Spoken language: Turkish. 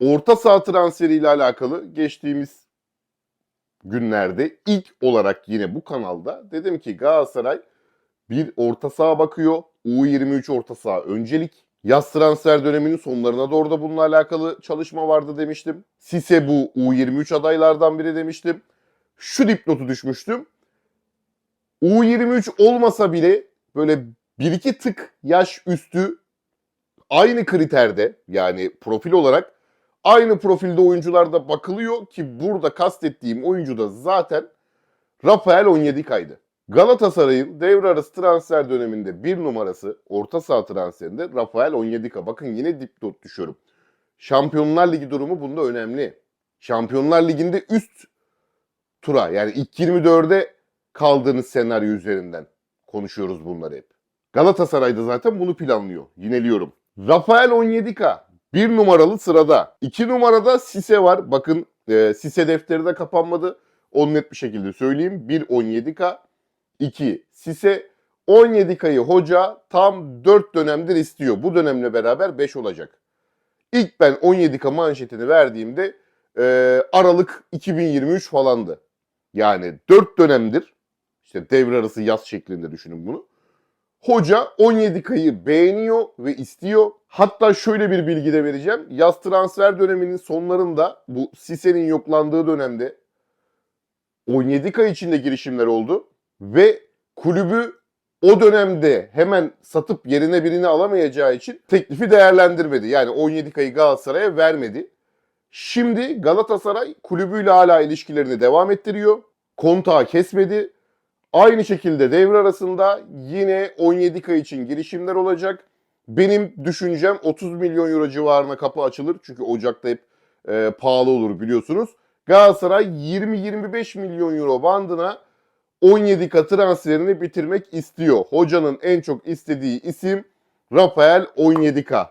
Orta saha transferiyle alakalı geçtiğimiz günlerde ilk olarak yine bu kanalda dedim ki Galatasaray bir orta saha bakıyor. U23 orta saha öncelik. Yaz transfer döneminin sonlarına doğru da bununla alakalı çalışma vardı demiştim. Sise bu U23 adaylardan biri demiştim. Şu dipnotu düşmüştüm. U23 olmasa bile böyle bir iki tık yaş üstü aynı kriterde yani profil olarak aynı profilde oyuncularda bakılıyor ki burada kastettiğim oyuncu da zaten Rafael Onyedika'ydı. Galatasaray'ın devre arası transfer döneminde bir numarası orta saha transferinde Rafael Onyedika. Bakın yine dipnot düşüyorum. Şampiyonlar Ligi durumu bunda önemli. Şampiyonlar Ligi'nde üst tura yani ilk 24'e kaldığınız senaryo üzerinden konuşuyoruz bunları hep. Galatasaray da zaten bunu planlıyor. Yineliyorum. Rafael Onyedika bir numaralı sırada. iki numarada Sise var. Bakın e, Sise defteri de kapanmadı. Onu net bir şekilde söyleyeyim. 1 Onyedika, 2 Sise. 17K'yı hoca tam 4 dönemdir istiyor. Bu dönemle beraber 5 olacak. İlk ben 17K manşetini verdiğimde e, Aralık 2023 falandı. Yani 4 dönemdir işte devre arası yaz şeklinde düşünün bunu. Hoca 17K'yı beğeniyor ve istiyor. Hatta şöyle bir bilgi de vereceğim. Yaz transfer döneminin sonlarında bu Sise'nin yoklandığı dönemde 17K içinde girişimler oldu ve kulübü o dönemde hemen satıp yerine birini alamayacağı için teklifi değerlendirmedi. Yani 17K'yı Galatasaray'a vermedi. Şimdi Galatasaray kulübüyle hala ilişkilerini devam ettiriyor. Kontağı kesmedi. Aynı şekilde devre arasında yine 17K için girişimler olacak. Benim düşüncem 30 milyon euro civarına kapı açılır. Çünkü Ocak'ta hep e, pahalı olur biliyorsunuz. Galatasaray 20-25 milyon euro bandına 17K transferini bitirmek istiyor. Hocanın en çok istediği isim Rafael 17K.